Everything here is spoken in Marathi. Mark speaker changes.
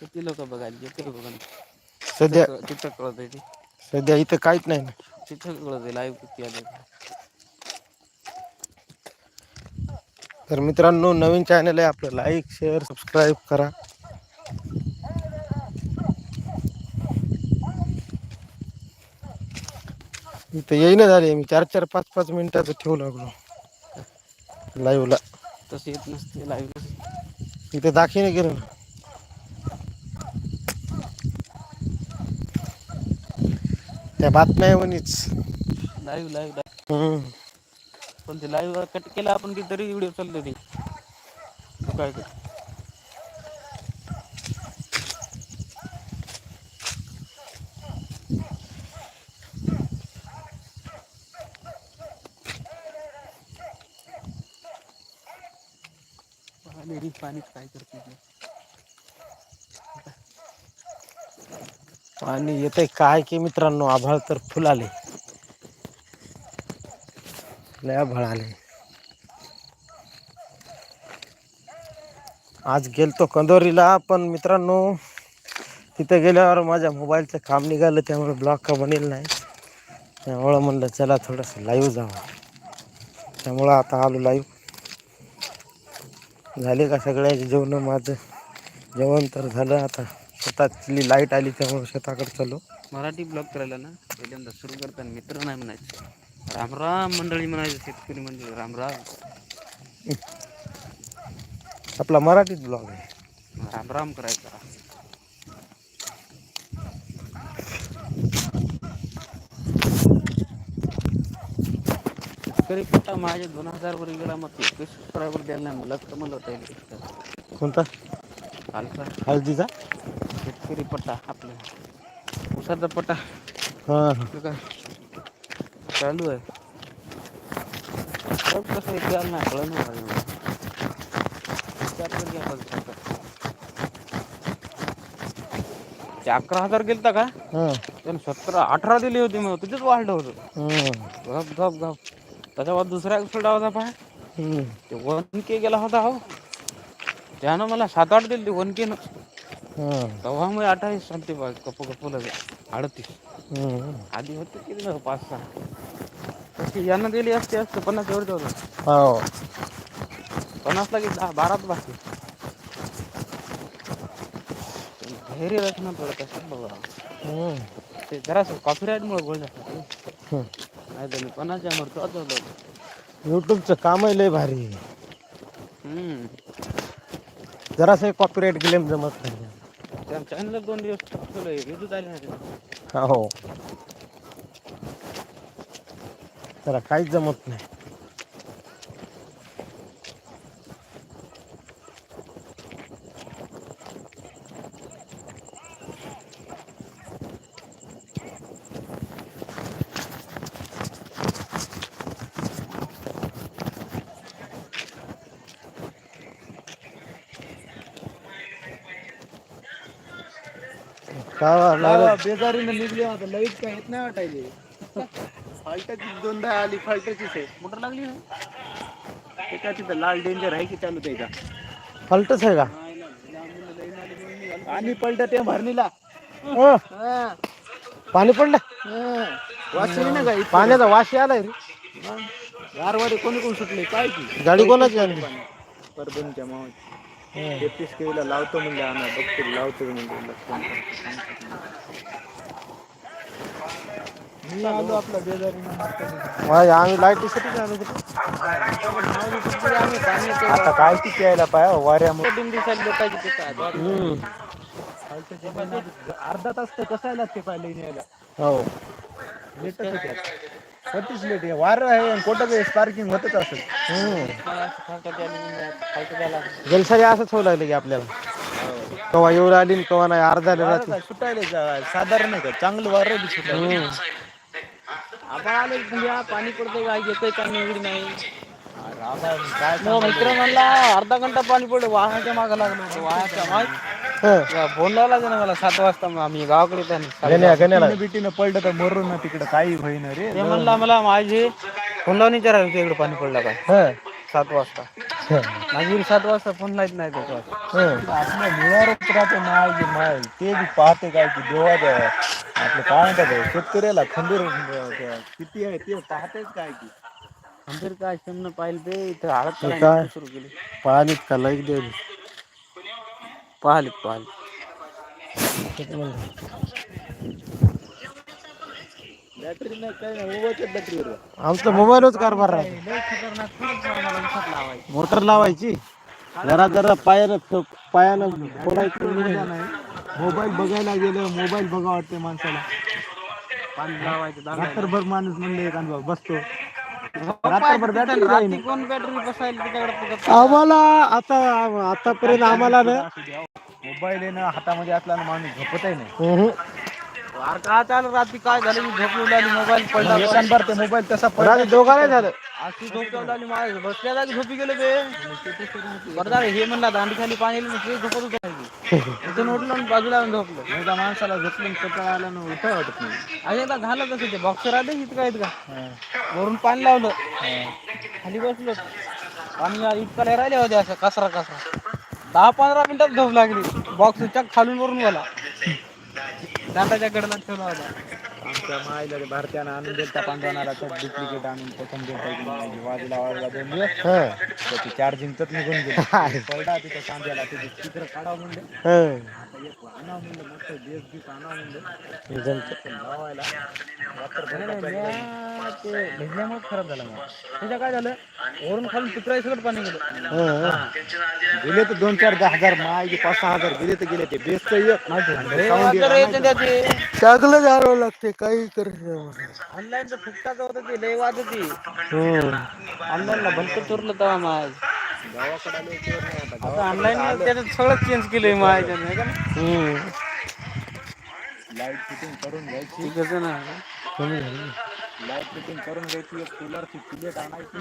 Speaker 1: किती लोक बघायला? येतील बघा
Speaker 2: सध्या
Speaker 1: तिथं कळत आहे ते.
Speaker 2: सध्या इथं काहीच नाही ना.
Speaker 1: तिथं कळत आहे लाईव्ह किती आले.
Speaker 2: तर मित्रांनो नवीन चॅनल आहे आपलं. लाईक शेअर सबस्क्राईब करा. इथं येईना झाले. मी चार चार पाच पाच मिनिटाचं ठेवू लागलो. लाईव्हला
Speaker 1: तसे येत नसते लाईव्ह
Speaker 2: इथे दाखीने गेलं. ना त्या बातम्या म्हणीच
Speaker 1: लाईव्ह लाईव्ह लाईव्ह
Speaker 2: हम्म.
Speaker 1: पण ते लाईव्ह कट केला आपण की तरी व्हिडिओ चालतो ते तू काय लेडीज पाणीच काय करते ते.
Speaker 2: आणि येते काय की मित्रांनो आभाळ तर फुल आले. लय आभाळ आले. आज गेलतो कंदोरीला पण मित्रांनो तिथे गेल्यावर माझ्या मोबाईलचं काम निघालं त्यामुळे ब्लॉग का बनेल नाही. त्यामुळं म्हणलं चला थोडंसं लाईव्ह जावं. त्यामुळं आता आलो लाईव्ह झाले का सगळ्याचे जेवण माझं? जेवण तर झालं आता. शेतातली लाइट आली त्यामुळे शेताकडे चालू
Speaker 1: मराठी ब्लॉग करायला ना पहिल्यांदा सुरू करताना मित्र नाही म्हणायचं. राम राम मंडळी म्हणायचं शेतकरी म्हणजे राम राम.
Speaker 2: आपला मराठीत ब्लॉग आहे.
Speaker 1: राम राम करायचा. शेतकरी पट्टा माझे दोन हजार वर गेला मग एकवीस सबस्क्रायबर द्यायला नाही मला तर मला होता
Speaker 2: कोणता?
Speaker 1: आलता
Speaker 2: हळदीचा?
Speaker 1: शेतकरी पट्टा आपलं. उसाचा पट्टा
Speaker 2: हां.
Speaker 1: काय चालू आहे. कसं नाही कळलं नाही. विचार घ्या. ते अकरा हजार गेलता का? त्यानं सतरा अठरा दिली होती मग. तुझेच वाढलं होतं. गप गप गप. त्याच्यावर दुसरा एपिसोड होता पाय. ते वन के गेला होता हो. त्यानं मला सात आठ दिली वन के
Speaker 2: हां.
Speaker 1: तेव्हा मग अठ्ठावीस सांगते बा कप कप लगे अडतीस. आधी होते किती ना पाच सहा तशी यानं दिली असते असतं पन्नास एवढं होतं
Speaker 2: हो
Speaker 1: पन्नास दहा बाराच बाकी धैर्य रचना पडत असतात बाबा
Speaker 2: हम्म.
Speaker 1: ते जरासं कॉपीराईटमुळे गोळ
Speaker 2: हम्म.
Speaker 1: नाही तर मी पन्नासच्या मरतो होतं
Speaker 2: यूट्यूबचं कामही लय भारी आहे.
Speaker 1: हम्म
Speaker 2: जरासं कॉपीराईट क्लेम जमत नाही
Speaker 1: त्या चॅनलला दोन दिवस ठेवलं व्ह्यूज आले नाही
Speaker 2: हो. त्याला काहीच जमत नाही. का लागलं?
Speaker 1: बेजारीनं निघले आता लाइट काय येत नाही वाटायले. फाल्टाची दोनदा आली फाल्टाचीच आहे मोटर लागली ना? काय तिथं लाल डेंजर आहे की चालू त्याचा
Speaker 2: फलटच आहे का?
Speaker 1: आणि पलट ते भरणीला.
Speaker 2: अं, पाणी पडलं?
Speaker 1: वाचली ना काही
Speaker 2: पाण्याचा वाशी आलाय रे.
Speaker 1: गारवाडे कोणी कोण सुटले? काय की?
Speaker 2: गाडी कोणाची आणली?
Speaker 1: परभणीच्या मावाची तेहतीस केळीला लावतो म्हणजे आणा बघतो लावतो म्हणजे मी आलो आपला बेजारी
Speaker 2: माझ्या आम्ही. आता काय किती यायला पाय वाऱ्यामुळे.
Speaker 1: तीन दिवसात लोकांची ते. अर्धा तास तर कसायला ते पाहिले न्यायला.
Speaker 2: हो. कधीच लेट आहे. वारं आहे कुठं स्पार्किंग होतच असेल. हम्म. जलसारी असंच होऊ लागले की आपल्याला. कवा येऊ आली आणि कवा नाही अर्धा राहते
Speaker 1: सुटायला साधारण आहे का? चांगलं वारं सुटायला. आपण आलो हा पाणी पडतंय काय येतंय काय नाही. एवढी नाही मग मित्र म्हणला अर्धा घंटा पाणी पडलं वाहनाच्या मागं लागलो. होतो वाहनाच्या माग? फोन लावला ना मला सात वाजता मग आम्ही गावाकडे.
Speaker 2: गण्या गण्याला
Speaker 1: बिटीनं पडलं तर मरून ना तिकडं काही होईना रे. ते म्हणला मला माझे फोन लावून विचारायला होते इकडे पाणी पडलं काय
Speaker 2: हं.
Speaker 1: सात वाजता. नागपूर सात वाजता फोन लाईत नाही त्याच्यावर.
Speaker 2: हं.
Speaker 1: राहते माय की माय. ते बी पाहते काय की देवा द्या. आपलं काय म्हणतात ते, शेतकऱ्याला खंबीर अं, किती आहे ते पाहतेच काय की. खंबीर काय शेमनं पाहिलं ते इथं हळद करायला
Speaker 2: काय?
Speaker 1: सुरू केली.
Speaker 2: पाहिलीत का? लाईक दे
Speaker 1: पाहिलीत पाहिली
Speaker 2: किती म्हणलं?
Speaker 1: बॅटरी नाही काय नाही मोबाईलच्या बॅटरीवर
Speaker 2: आमचा मोबाईलच कारभार राहतो. मोटर लावायची. जरा जरा पायानं पायानं
Speaker 1: मोबाईल बघायला गेलं मोबाईल बघा वाटते माणसाला.
Speaker 2: पाणी लावायचं
Speaker 1: रात्रभर माणूस म्हणले एखादा बसतो.
Speaker 2: आम्हाला आता आतापर्यंत आम्हाला ना
Speaker 1: मोबाईल आहे ना हातामध्ये असला ना माणूस झोपतही नाही.
Speaker 2: हम्म.
Speaker 1: अरे काय चालू रात्री काय झालं? मी झोप लागली मोबाईल पडला. एकांबर ते मोबाईल तसा
Speaker 2: रात्री दोघांना झालं.
Speaker 1: अशी झोप लागली माझ्या बसल्या जागी झोपी गेलो बे बरं झालं हे म्हणला दांडी खाली पाणी ते झोपत होतं इथून उठलो आणि बाजूला येऊन झोपलो. एकदा माणसाला झोपलो कंटाळा आला ना उठा वाटत नाही. आणि एकदा झालं तसं ते बॉक्सर आले इतकं आहेत का? वरून पाणी लावलं. खाली बसलो. पाणी इतका राहिले होते असं कसरा कसरा. दहा पंधरा मिनिटात झोप लागली. बॉक्स खालून वरून गेला. दाताच्या कडला ठेवला होता. आमच्या मायला भारतीयानं आणून दिलता पांढरानाला तर डुप्लिकेट आणून प्रथम देता वाजला वाजला दोन दिवस
Speaker 2: हं.
Speaker 1: त्याची चार्जिंग तर निघून गेली. पडला तिथं सांध्याला तिथे चित्र म्हणलं.
Speaker 2: हं.
Speaker 1: एक म्हणलं देश म्हणलं. लावायला ते भिजल्यामुळे खराब झाला मग. त्याच्या काय झालं? वरून खालून पितराई सगळं पाणी गेलं. गेले तर दोन चार दहा हजार मागे पाच सहा हजार गेले तर गेले ते. बेस्ट माहिती
Speaker 2: चांगलं जावं लागते काही कर
Speaker 1: ऑनलाईन फुकटाचं होतं ते लय वाद होती.
Speaker 2: हम्म.
Speaker 1: ऑनलाईन ला भलतं चोरलं तेव्हा माझ आता ऑनलाईन त्याच्यात सगळं चेंज केलंय माझ्या नाही का
Speaker 2: हम्म.
Speaker 1: लाइट फिटिंग करून घ्यायची.
Speaker 2: कमी झालं.
Speaker 1: लाइट फिटिंग करून घ्यायची. एक कूलरची प्लेट आणायची.